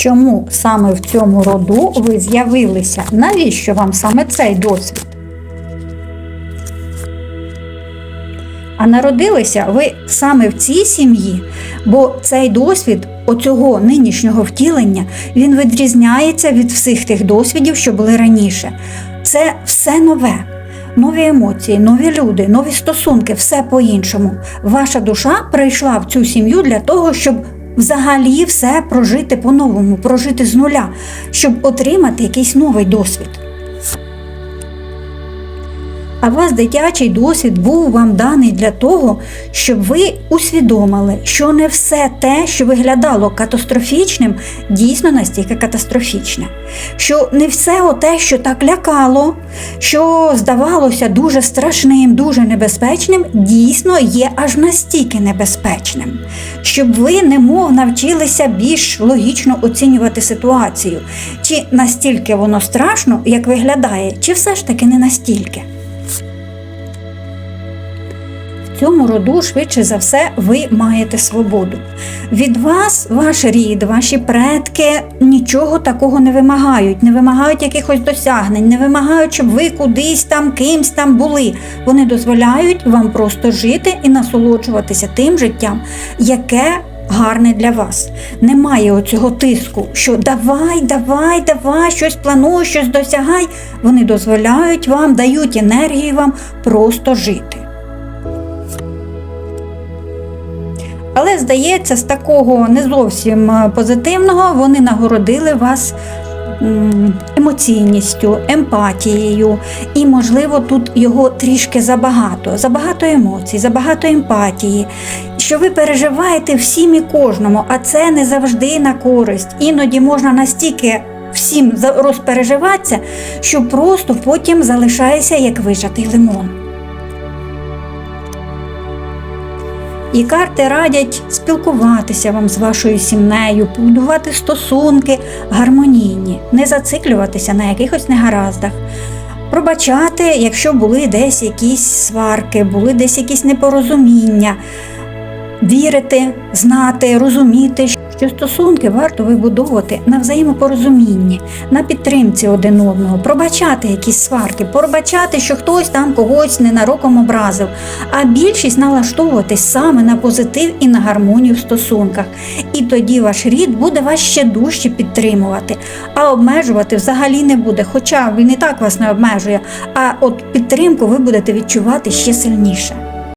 Чому саме в цьому роду ви з'явилися? Навіщо вам саме цей досвід? А народилися ви саме в цій сім'ї, бо цей досвід оцього нинішнього втілення він відрізняється від всіх тих досвідів, що були раніше. Це все нове. Нові емоції, нові люди, нові стосунки, все по-іншому. Ваша душа прийшла в цю сім'ю для того, щоб взагалі все прожити по-новому, прожити з нуля, щоб отримати якийсь новий досвід. А вас дитячий досвід був вам даний для того, щоб ви усвідомили, що не все те, що виглядало катастрофічним, дійсно настільки катастрофічне. Що не все те, що так лякало, що здавалося дуже страшним, дуже небезпечним, дійсно є аж настільки небезпечним. Щоб ви немов навчилися більш логічно оцінювати ситуацію, чи настільки воно страшно, як виглядає, чи все ж таки не настільки. Цьому роду, швидше за все, ви маєте свободу. Від вас, ваш рід, ваші предки нічого такого не вимагають, не вимагають якихось досягнень, не вимагають, щоб ви кудись там, кимсь там були. Вони дозволяють вам просто жити і насолоджуватися тим життям, яке гарне для вас. Немає оцього тиску, що давай, давай, давай, щось плануй, щось досягай. Вони дозволяють вам, дають енергію вам просто жити. Але здається, з такого не зовсім е, позитивного вони нагородили вас емоційністю, емпатією, і, можливо, тут його трішки забагато. Забагато емоцій, забагато емпатії, що ви переживаєте всім і кожному, а це не завжди на користь. Іноді можна настільки всім розпереживатися, що просто потім залишається як вижатий лимон. І карти радять спілкуватися вам з вашою сім'єю, будувати стосунки гармонійні, не зациклюватися на якихось негараздах, пробачати, якщо були десь якісь сварки, були десь якісь непорозуміння, вірити, знати, розуміти, що стосунки варто вибудовувати на взаємопорозумінні, на підтримці один одного, пробачати якісь сварки, пробачати, що хтось там когось ненароком образив, а більшість налаштовуватись саме на позитив і на гармонію в стосунках. І тоді ваш рід буде вас ще дужче підтримувати, а обмежувати взагалі не буде. Хоча він і так вас не обмежує, а от підтримку ви будете відчувати ще сильніше.